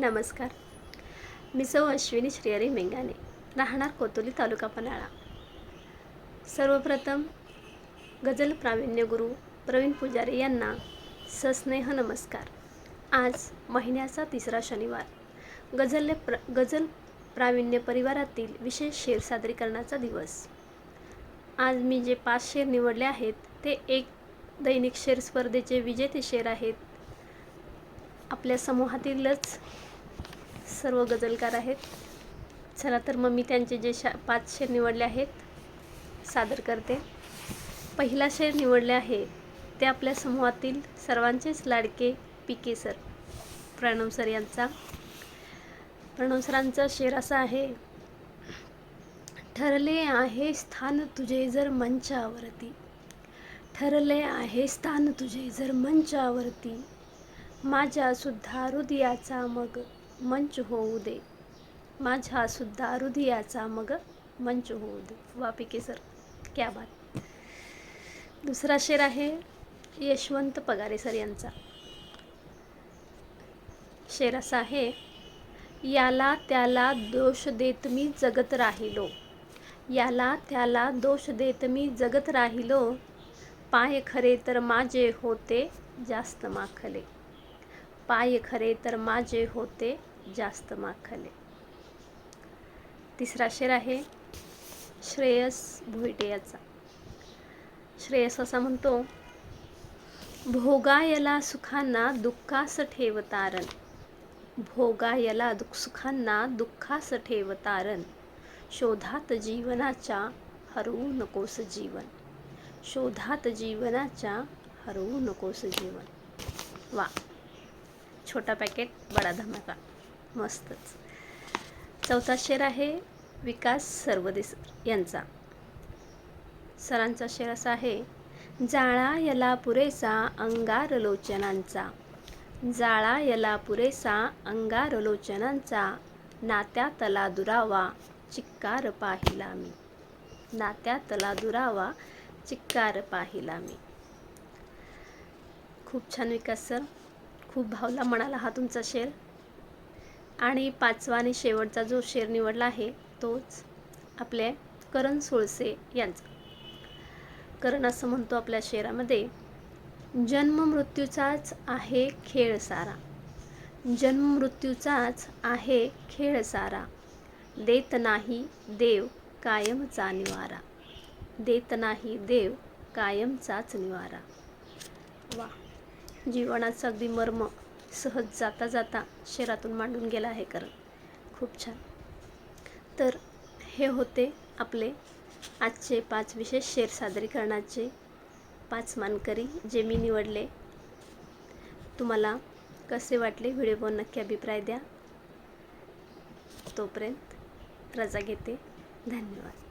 नमस्कार. मी सौ अश्विनी श्रीहरी मेंगाने राहणार कोतोली तालुका पन्हाळा. सर्वप्रथम गझल प्रावीण्य गुरु प्रवीण पुजारी यांना सस्नेह नमस्कार. आज महिन्याचा तिसरा शनिवार. गझल प्र गझल प्रावीण्य परिवारातील विशेष शेर सादरीकरणाचा दिवस. आज मी जे पाच शेर निवडले आहेत ते एक दैनिक शेर स्पर्धेचे विजेते शेर आहेत. आपल्या समूहातीलच सर्व गजलकार आहेत. चला तर मग मी त्यांचे जे शा पाच शेर निवडले आहेत सादर करते. पहिला शेर निवडले आहे ते आपल्या समूहातील सर्वांचेच लाडके पिके सर प्रणव सर यांचा. प्रणव सरांचा शेर असा आहे ठरले आहे स्थान तुझे जर मंचावरती. ठरले आहे स्थान तुझे जर मंचावरती. माझ्यासुद्धा हृदयाचा मग मंच होऊ दे. माझ्या सुद्धा हृदयाचा मग मंच होऊ दे. वा पिके सर क्या बात. दुसरा शेर आहे यशवंत पगारे सर यांचा. शेर असा आहे याला त्याला दोष देत मी जगत राहिलो. याला त्याला दोष देत मी जगत राहिलो. पाय खरे तर माझे होते जास्त माखले. पाय खरे तर माझे होते जास्त माखले. तिसरा शेर आहे श्रेयस भोईटे याचा श्रेयस असा म्हणतो भोगायला सुखांना दुःखास ठेव तारण भोगायला दुःख सुखांना दुःखास ठेव तारण शोधात जीवनाच्या हरवू नकोस जीवन. शोधात जीवनाच्या हरवू नकोस जीवन. वा. छोटा पॅकेट बडा धमाका. मस्तच. चौथा शेर आहे विकास सर्वदेस यांचा. सरांचा शेर असा आहे जाळा याला पुरेसा अंगार लोचनांचा. जाळा याला पुरेसा अंगार लोचनांचा. नात्यातला दुरावा चिक्कार पाहिला मी. नात्यातला दुरावा चिक्कार पाहिला मी. खूप छान विकास सर. खूप भावला म्हणाला हा तुमचा शेर. आणि पाचवा आणि शेवटचा जो शेर निवडला आहे तोच आपल्या करण सोळसे यांचा. करण असं म्हणतो आपल्या शेरामध्ये जन्म मृत्यूचाच आहे खेळ सारा. जन्म मृत्यूचाच आहे खेळ सारा. देत नाही देव कायमचा निवारा. देत नाही देव कायमचाच निवारा. वा जीवनाचं अगदी मर्म. सहज जाता जाता शहरातून मांडून गेला आहे कारण. खूप छान. तर हे होते आपले आजचे पाच विशेष शेर सादरीकरणाचे पाच मानकरी जे मी निवडले. तुम्हाला कसे वाटले व्हिडिओवर नक्की अभिप्राय द्या. तोपर्यंत रजा घेते. धन्यवाद.